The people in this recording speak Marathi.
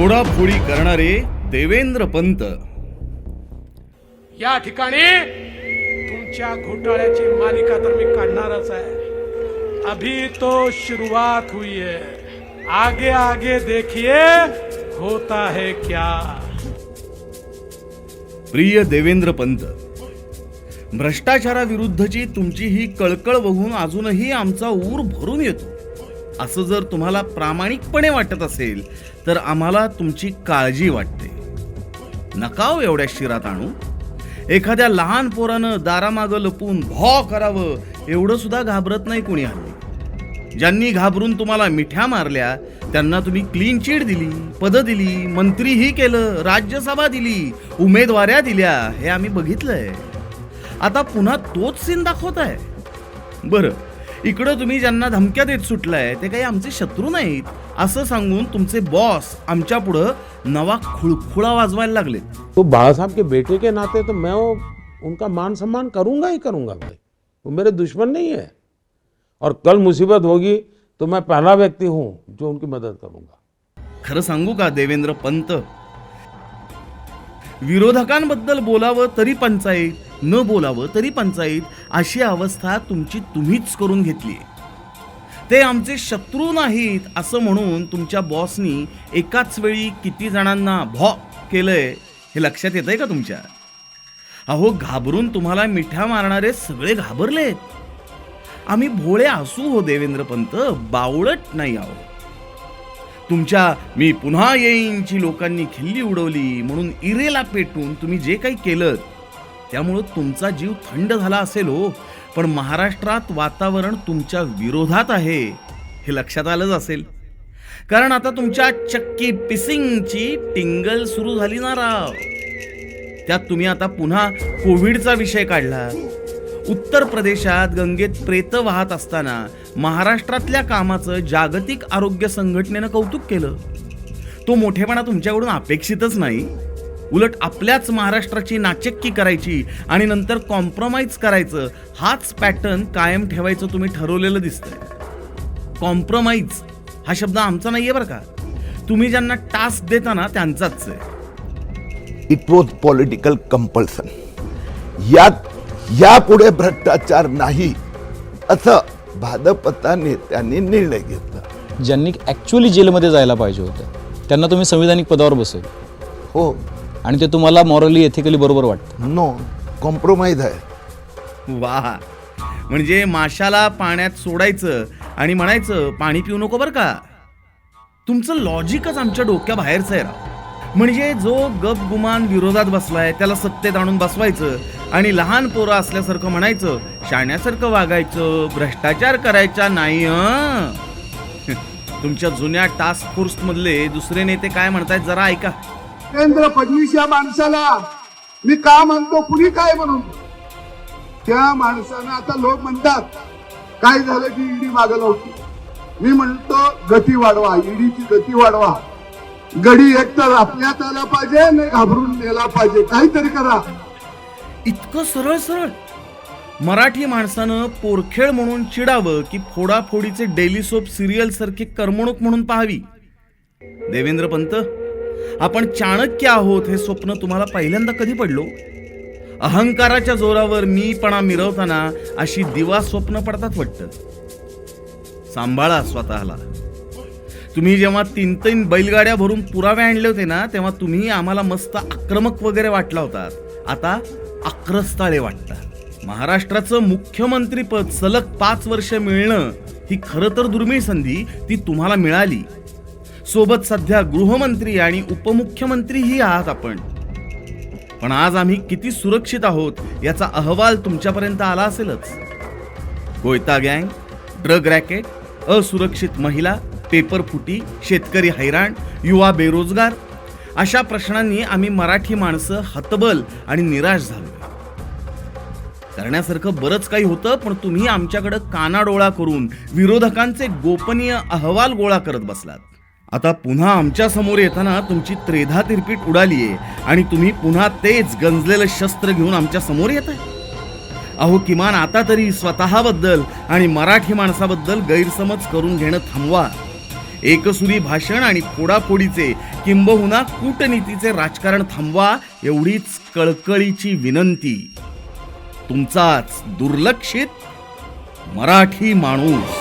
फोडाफोडी करणारे देवेंद्र पंत. या ठिकाणी तुमच्या घोटाळ्याची मालिका तर मी काढणारच आहे. अभी तो शुरुआत हुई है. आगे आगे देखिए होता है क्या? प्रिय देवेंद्र पंत भ्रष्टाचाराविरुद्धची तुमची ही कळकळ बघून अजूनही आमचा ऊर भरून येतो. असं जर तुम्हाला प्रामाणिकपणे वाटत असेल तर आम्हाला तुमची काळजी वाटते. नकाव एवढ्या शिरात आणू. एखाद्या लहान पोरानं दारामागं लपून भॉ करावं एवढं सुद्धा घाबरत नाही कोणी हल्ली ज्यांनी घाबरून तुम्हाला मिठ्या मारल्या त्यांना तुम्ही क्लीन चिट दिली पदं दिली मंत्रीही केलं राज्यसभा दिली उमेदवाऱ्या दिल्या हे आम्ही बघितलंय. आता पुन्हा तोच सीन दाखवत आहे बरं इकडं तुम्ही ज्यांना धमक्या देत सुटलाय ते काही आमचे शत्रू नाहीत. असं सांगून तुमचे बॉस आमच्या पुढं नवा खुळखुळा वाजवायला लागलेत. तो बाला साहब के बेटे के नाते तो मैं वो उनका मान सम्मान करूंगा ही करूंगा भाई। वो मेरे दुश्मन नहीं है। और कल मुसीबत होगी तो मैं पहला व्यक्ति हूं जो उनकी मदद करूंगा। खरं सांगू का देवेंद्र पंत? विरोधकांबद्दल बोलावं तरी पंचायत. न बोलावं तरी पंचायत अशी अवस्था तुमची तुम्हीच करून घेतली. ते आमचे शत्रू नाहीत असं म्हणून तुमच्या बॉसनी एकाच वेळी किती जणांना भॉ केलंय हे लक्षात येतंय का तुमच्या? अहो घाबरून तुम्हाला मिठ्या मारणारे सगळे घाबरलेत. आम्ही भोळे असू हो देवेंद्र पंत बावळट नाही आहो. तुमच्या मी पुन्हा येईनची लोकांनी खिल्ली उडवली म्हणून इरेला पेटून तुम्ही जे काही केलं त्यामुळं तुमचा जीव थंड झाला असेल हो. पण महाराष्ट्रात वातावरण तुमच्या विरोधात आहे हे लक्षात आलंच असेल. कारण आता तुमच्या चक्की पिसिंगची टिंगल सुरू झाली ना राव. त्यात तुम्ही आता पुन्हा कोविडचा विषय काढला उत्तर प्रदेशात गंगेत प्रेत वाहत असताना महाराष्ट्रातल्या कामाचं जागतिक आरोग्य संघटनेनं कौतुक केलं. तो मोठेपणा तुमच्याकडून अपेक्षितच नाही. उलट आपल्याच महाराष्ट्राची नाचक्की करायची आणि नंतर कॉम्प्रोमाइज करायचं हाच पॅटर्न कायम ठेवायचं तुम्ही ठरवलेलं दिसतंय. कॉम्प्रोमाइज हा शब्द आमचा नाहीये बरं का? तुम्ही ज्यांना टास्क देता ना त्यांचाच आहे. इट वॉज पॉलिटिकल कंपल्सन यात यापुढे भ्रष्टाचार नाही असं भाजपच्या नेत्यांनी निर्णय घेतला. ज्यांनी ॲक्च्युली जेलमध्ये जायला पाहिजे होतं त्यांना तुम्ही संविधानिक पदावर बसेल हो. आणि ते तुम्हाला मॉरली एथिकली बरोबर वाटतं. नो कॉम्प्रोमाइज आहे. वा. म्हणजे माशाला पाण्यात सोडायचं आणि म्हणायचं पाणी पिऊ नको बरं का. तुमचं लॉजिकच आमच्या डोक्याबाहेरचं आहे राव. म्हणजे जो गप गुमान विरोधात बसलाय त्याला सत्तेत आणून बसवायचं आणि लहान पोरं असल्यासारखं म्हणायचं शाण्यासारखं वागायचं भ्रष्टाचार करायचा नाही हं. तुमच्या जुन्या टास्क फोर्स मधले दुसरे नेते काय म्हणतायत जरा ऐका. देवेंद्र फडणवीस या माणसाला. मी का म्हणतो कुणी काय म्हणून? त्या माणसानं आता लोक म्हणतात काय झालं की ईडी मागं होती मी म्हणतो गती वाढवा ईडीची गती वाढवा. गडी एकतर आपल्यात आला पाहिजे नाही घाबरून नेला पाहिजे. काहीतरी करा. इतकं सरळ सरळ. मराठी माणसानं पोरखेळ म्हणून चिडावं की फोडाफोडीचे डेली सोप सिरियल सारखी करमणूक म्हणून पाहावी? देवेंद्र पंत? आपण चाणक्य आहोत हे स्वप्न तुम्हाला पहिल्यांदा कधी पडलो? अहंकाराच्या जोरावर मीपणा मिरवताना अशी दिवा स्वप्न पडतात वाटतं. सांभाळा स्वतःला. तुम्ही जेव्हा तीन तीन बैलगाड्या भरून पुरावे आणले होते ना तेव्हा तुम्ही आम्हाला मस्त आक्रमक वगैरे वाटला होतात आता आक्रस्ताळे वाटतात. महाराष्ट्राचं मुख्यमंत्रीपद सलग पाच वर्ष मिळणं ही खरं तर दुर्मिळ संधी ती तुम्हाला मिळाली. सोबत सध्या गृहमंत्री आणि उपमुख्यमंत्रीही आहात आपण. पण आज आम्ही किती सुरक्षित आहोत याचा अहवाल तुमच्यापर्यंत आला असेलच. कोयता गँग ड्रग रॅकेट असुरक्षित महिला पेपर फुटी शेतकरी हैराण युवा बेरोजगार अशा प्रश्नांनी आम्ही मराठी माणसं हतबल आणि निराश झालो. करण्यासारखं बरंच काही होतं पण तुम्ही आमच्याकडं कानाडोळा करून विरोधकांचे गोपनीय अहवाल गोळा करत बसलात. आता पुन्हा आमच्यासमोर येताना तुमची त्रेधा तिरपीट उडालीये आणि तुम्ही पुन्हा तेच गंजलेलं शस्त्र घेऊन आमच्यासमोर येत आहे अहो किमान आता तरी स्वतःबद्दल आणि मराठी माणसाबद्दल गैरसमज करून घेणं थांबवा. एकसुरी भाषण आणि फोडाफोडीचे किंबहुना कूटनीतीचे राजकारण थांबवा एवढीच कळकळीची विनंती. तुमचाच दुर्लक्षित मराठी माणूस.